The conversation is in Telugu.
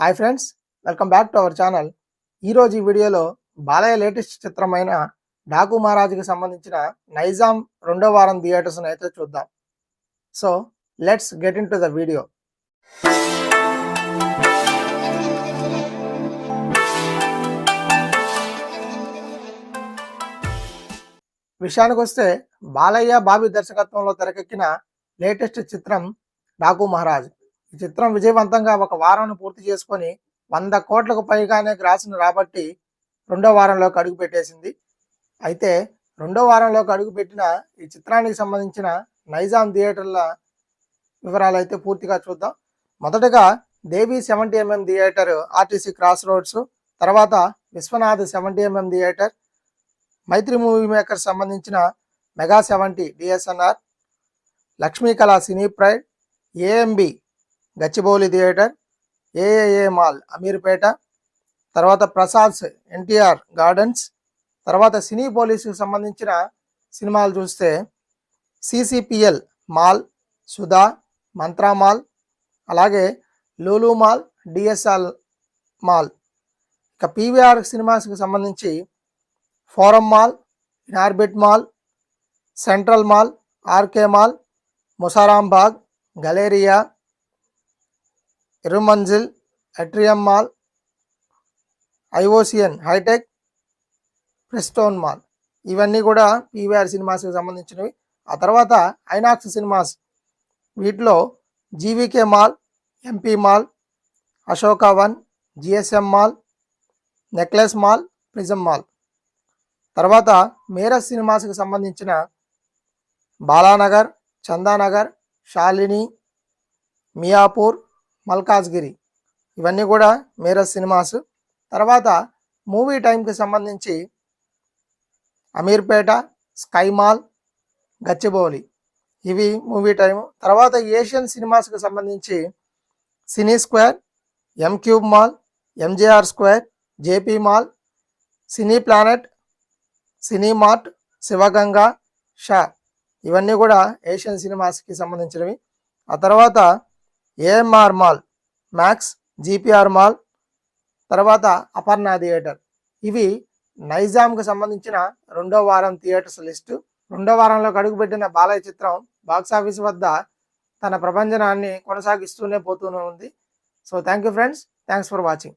Hi friends welcome back to our channel ఈరోజు ఈ వీడియోలో బాలయ్య లేటెస్ట్ చిత్రమైన డాకు మహారాజుకి సంబంధించిన నైజాం రెండో వారం థియేటర్స్ అయితే చూద్దాం. So let's get into the video విషయానికి వస్తే బాలయ్య బాబీ దర్శకత్వంలో తెరకెక్కిన లేటెస్ట్ చిత్రం డాకు మహారాజ్. ఈ చిత్రం విజయవంతంగా ఒక వారాన్ని పూర్తి చేసుకొని వంద కోట్లకు పైగానే గ్రాసును రాబట్టి రెండో వారంలోకి అడుగు పెట్టేసింది. అయితే రెండో వారంలోకి అడుగు పెట్టిన ఈ చిత్రానికి సంబంధించిన నైజాం థియేటర్ల వివరాలు అయితే పూర్తిగా చూద్దాం. మొదటగా Devi seventy M M theatre R T C cross roads తర్వాత Viswanath seventy M M theatre Mythri movie maker సంబంధించిన mega seventy D S N R Lakshmi Kala cine pride A M B Gachibowli theatre A A A mall Ameerpet తర్వాత ప్రసాద్స్ ఎన్టీఆర్ గార్డెన్స్ తర్వాత సినీ పోలీసుకు సంబంధించిన సినిమాలు చూస్తే C C P L mall Sudha Mantra mall అలాగే Lulu mall D S L mall. ఇక పీవీఆర్ సినిమాస్కి సంబంధించి Forum mall Inorbit mall Central mall R K mall Musarambagh Galleria Irrummanzil Atrium mall I O C N hitech Preston mall. ఇవన్నీ కూడా పీవీఆర్ సినిమాస్కి సంబంధించినవి. ఆ తర్వాత ఐనాక్స్ సినిమాస్. వీటిలో G V K mall M P mall Ashoka one G S M mall necklace mall prism mall. తర్వాత మేరస్ సినిమాస్కి సంబంధించిన బాలానగర్ చందానగర్ శాలిని మియాపూర్ మల్కాజ్గిరి. ఇవన్నీ కూడా మేరస్ సినిమాస్. తర్వాత మూవీ టైంకి సంబంధించి అమీర్పేట స్కై మాల్ గచ్చిబౌలి. ఇవి మూవీ టైం తర్వాత ఏషియన్ సినిమాస్కి సంబంధించి cine square M cube mall M J R square J P mall cine planet cine mart Sivaganga Shah. ఇవన్నీ కూడా ఏషియన్ సినిమాస్కి సంబంధించినవి. ఆ తర్వాత A M R mall max G P R mall తర్వాత అపర్ణ థియేటర్ ఇవి నైజాంకు సంబంధించిన రెండో వారం థియేటర్స్ లిస్టు. రెండో వారంలో అడుగుపెట్టిన బాలయ్య చిత్రం బాక్సాఫీస్ వద్ద తన ప్రపంచనాన్ని కొనసాగిస్తూనే పోతూనే ఉంది. So thank you friends thanks for watching